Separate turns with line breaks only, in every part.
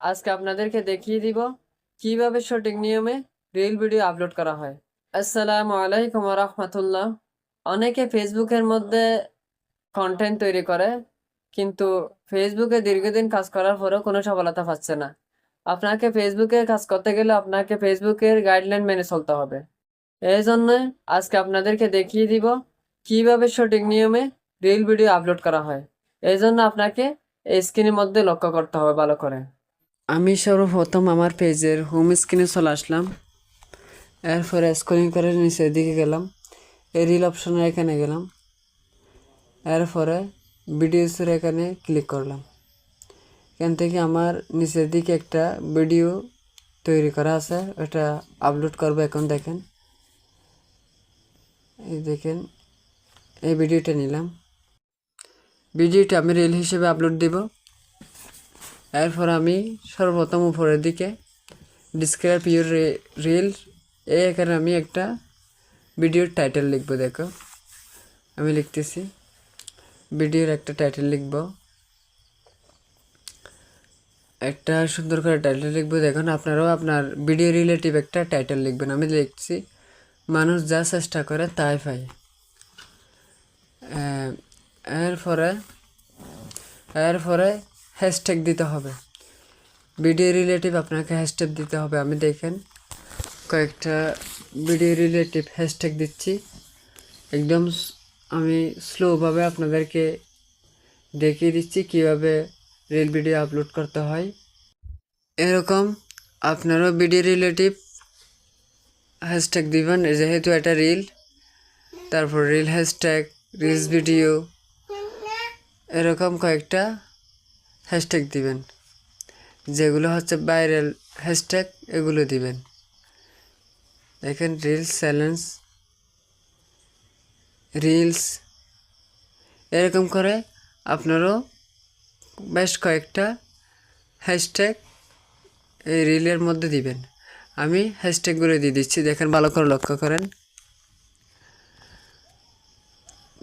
আজকে আপনাদেরকে দেখিয়ে দিব কীভাবে সঠিক নিয়মে রিল ভিডিও আপলোড করা হয়। আসসালামু আলাইকুম রহমতুল্লাহ। অনেকে ফেসবুকের মধ্যে কন্টেন্ট তৈরি করে, কিন্তু ফেসবুকে দীর্ঘদিন কাজ করার পরেও কোনো সফলতা পাচ্ছে না। আপনাকে ফেসবুকে কাজ করতে গেলে আপনাকে ফেসবুকের গাইডলাইন মেনে চলতে হবে। এই জন্য আজকে আপনাদেরকে দেখিয়ে দিব কীভাবে সঠিক নিয়মে রিল ভিডিও আপলোড করা হয়। এই জন্য আপনাকে স্ক্রিনের মধ্যে লক্ষ্য করতে হবে ভালো করে। আমি সর্বপ্রথম আমার পেজের হোম স্ক্রিনে চলে আসলাম। এরপরে স্ক্রলিং করে নিচের দিকে গেলাম। এই রিল অপশনের এখানে গেলাম। এরপরে ভিডিওসের এখানে ক্লিক করলাম। এখান থেকে আমার নিচের দিকে একটা ভিডিও তৈরি করা আছে। ওটা আপলোড করব এখন, দেখেন। এই দেখেন, এই ভিডিওটা নিলাম। ভিডিওটা আমি রিল হিসেবে আপলোড দিব। এরপর আমি সর্বপ্রথম উপরের দিকে ডিসক্রাইব ইউর রিল এখানে আমি একটা ভিডিওর টাইটেল লিখব দেখো। আমি লিখতেছি ভিডিওর একটা টাইটেল লিখব। একটা সুন্দর করে টাইটেল লিখব দেখুন আপনারাও আপনার ভিডিও রিলেটিভ একটা টাইটেল লিখবেন। আমি লিখছি মানুষ যা চেষ্টা করে তাই আহ, এরপরে এরপরে হ্যাশট্যাগ দিতে হবে। ভিডিও রিলেটিভ আপনাকে হ্যাশট্যাগ দিতে হবে। আমি দেখেন কয়েকটা ভিডিও রিলেটিভ হ্যাশট্যাগ দিচ্ছি। একদম আমি স্লোভাবে আপনাদেরকে দেখিয়ে দিচ্ছি কীভাবে রিল ভিডিও আপলোড করতে হয়। এরকম আপনারও ভিডিও রিলেটিভ হ্যাশট্যাগ দিবেন। যেহেতু এটা রিল তারপর রিল হ্যাশট্যাগ রিলস ভিডিও এরকম কয়েকটা হ্যাশট্যাগ দিবেন। যেগুলো হচ্ছে ভাইরাল হ্যাশট্যাগ, এগুলো দিবেন। দেখেন, রিলস, চ্যালেঞ্জ, রিলস, এরকম করে আপনারও বেশ কয়েকটা হ্যাশট্যাগ এই রিলের মধ্যে দিবেন। আমি হ্যাশট্যাগুলো দিয়ে দিচ্ছি। দেখেন, ভালো করে লক্ষ্য করেন।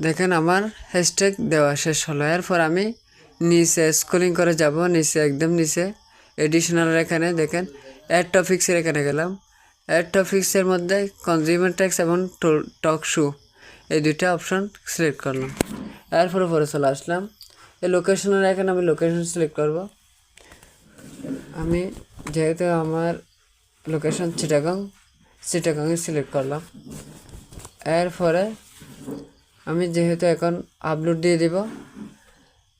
দেখেন, আমার হ্যাশট্যাগ দেওয়া শেষ হলো। এরপর আমি নিচে স্ক্রলিং করে যাব, নিচে একদম নিচে। এডিশনাল এখানে দেখেন অ্যাড টপিক্সের এখানে গেলাম। অ্যাড টপিক্সের মধ্যে কনজিউমার ট্যাক্স এবং টক শু এই দুইটা অপশন সিলেক্ট করলাম। এরপরে পরে চলে আসলাম। এই লোকেশনের এখানে আমি লোকেশন সিলেক্ট করব। আমি যেহেতু আমার লোকেশন চিটাগাং চিটাগাংয়ে সিলেক্ট করলাম। এরপরে আমি যেহেতু এখন আপলোড দিয়ে দিব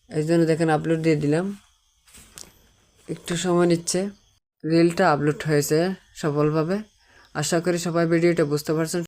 এই জন্য দেখেন আপলোড দিয়ে দিলাম। একটু সময় নিচ্ছে। রিলটা আপলোড হয়েছে সফলভাবে। আশা করি সবাই ভিডিওটা বুঝতে পারছেন।